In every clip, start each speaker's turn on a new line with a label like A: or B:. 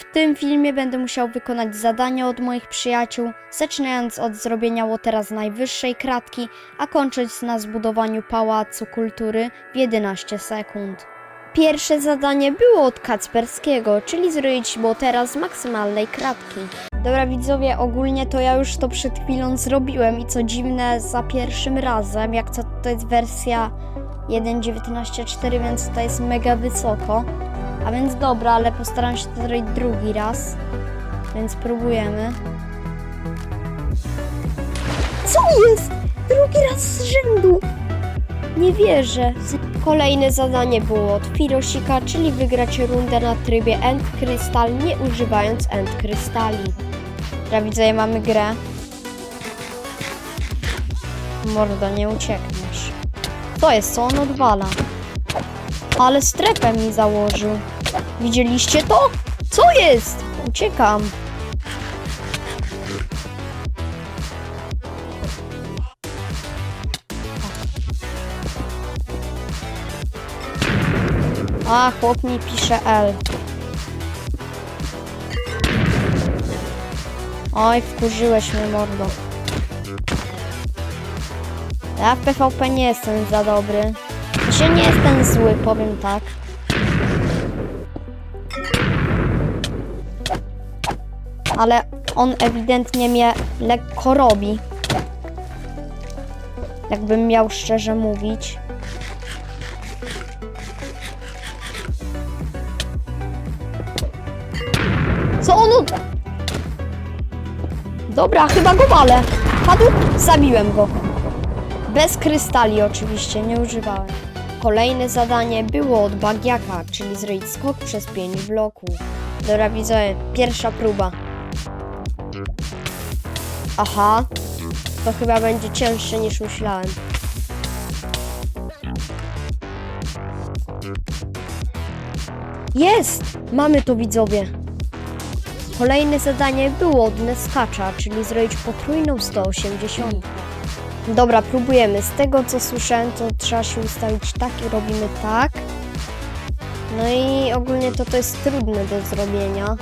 A: W tym filmie będę musiał wykonać zadanie od moich przyjaciół, zaczynając od zrobienia łotera z najwyższej kratki, a kończąc na zbudowaniu pałacu kultury w 11 sekund. Pierwsze zadanie było od Kacperskiego, czyli zrobić łotera z maksymalnej kratki. Dobra widzowie, ogólnie to ja już to przed chwilą zrobiłem i co dziwne za pierwszym razem, jak co to jest wersja 1.19.4, więc to jest mega wysoko. A więc dobra, ale postaram się to zrobić drugi raz. Więc próbujemy. Co jest? Drugi raz z rzędu! Nie wierzę. Kolejne zadanie było od Firosika, czyli wygrać rundę na trybie End Crystal, nie używając End Krystali. Dobra, widzę, mamy grę. Mordo, nie uciekniesz. Co jest? Co on odwala? Ale strefę mi założył. Widzieliście to? Co jest? Uciekam. A, chłop mi pisze L. Oj, wkurzyłeś mnie, mordo. Ja w PvP nie jestem za dobry. Się nie jestem zły, powiem tak. Ale on ewidentnie mnie lekko robi. Jakbym miał szczerze mówić. Co on. Dobra, chyba go walę. Padł? Zabiłem go. Bez krystali oczywiście, nie używałem. Kolejne zadanie było od Bagiaka, czyli zrobić skok przez 5 bloków. Dobra, widzę, pierwsza próba. Aha, to chyba będzie cięższe niż myślałem. Jest! Mamy to widzowie. Kolejne zadanie było od Neskacza, czyli zrobić potrójną 180. Dobra, próbujemy. Z tego co słyszałem, to trzeba się ustawić tak i robimy tak. No i ogólnie to to jest trudne do zrobienia.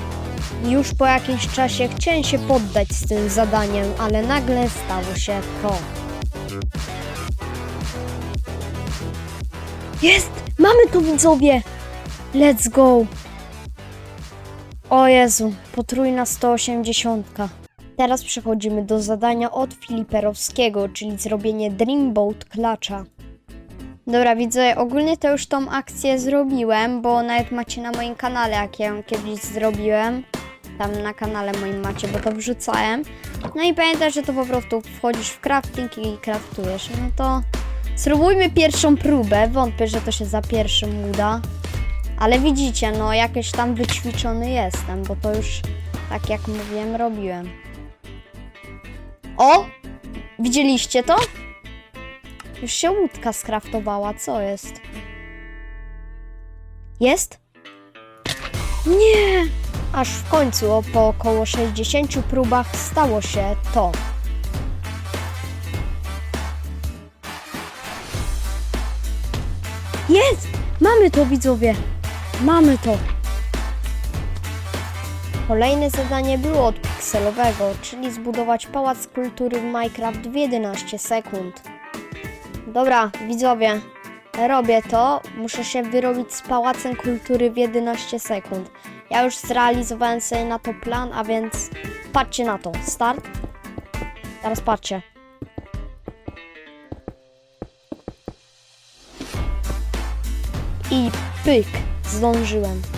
A: Już po jakimś czasie chciałem się poddać z tym zadaniem, ale nagle stało się to. Jest! Mamy to widzowie! Let's go! O Jezu, potrójna 180. Teraz przechodzimy do zadania od Filiperowskiego, czyli zrobienie Dreamboat klacza. Dobra, widzę, ogólnie to już tą akcję zrobiłem, bo nawet macie na moim kanale, jak ja ją kiedyś zrobiłem. Tam na kanale moim macie, bo to wrzucałem. No i pamiętaj, że to po prostu wchodzisz w crafting i craftujesz. No to spróbujmy pierwszą próbę. Wątpię, że to się za pierwszym uda. Ale widzicie, no jakiś tam wyćwiczony jestem, bo to już, tak jak mówiłem, robiłem. O! Widzieliście to? Już się łódka skraftowała, co jest? Jest? Nie! Aż w końcu, po około 60 próbach, stało się to. Jest! Mamy to, widzowie! Mamy to! Kolejne zadanie było od pikselowego, czyli zbudować pałac kultury w Minecraft w 11 sekund. Dobra, widzowie, robię to. Muszę się wyrobić z pałacem kultury w 11 sekund. Ja już zrealizowałem sobie na to plan, a więc patrzcie na to. Start. Teraz patrzcie. I pyk, zdążyłem.